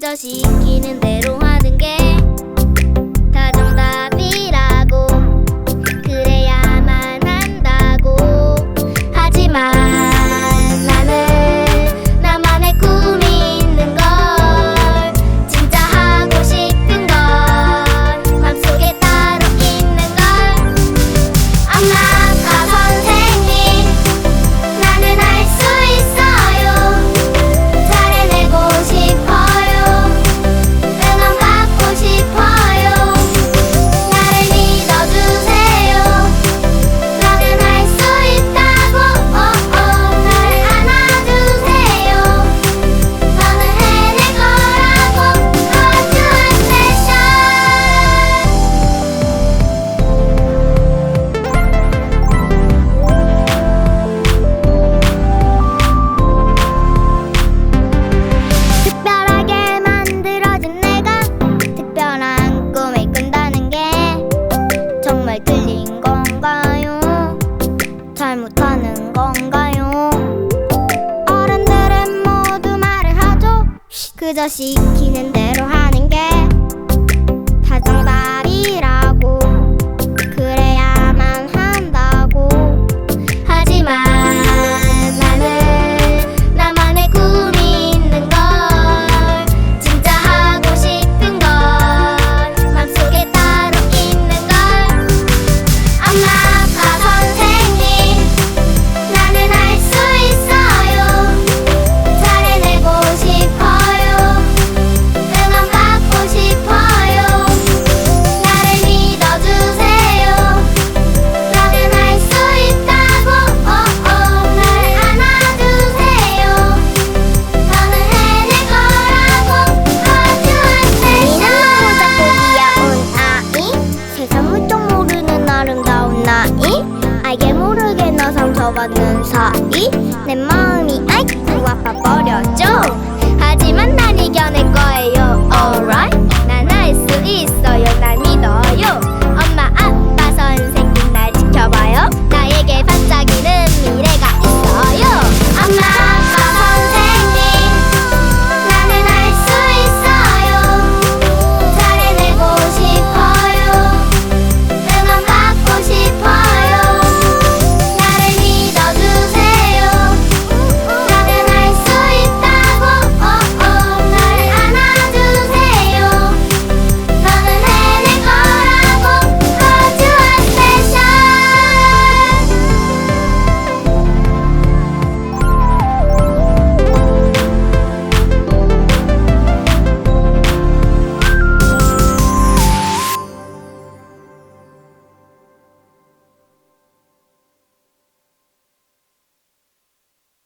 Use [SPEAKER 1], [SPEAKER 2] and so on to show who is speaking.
[SPEAKER 1] 그저 시키는 대로 하는 게 그저 시키는 대로 하는 게 걸어가는 사이 내 마음이 아이쿠 아파버렸죠 하지만 난 이겨낼 거야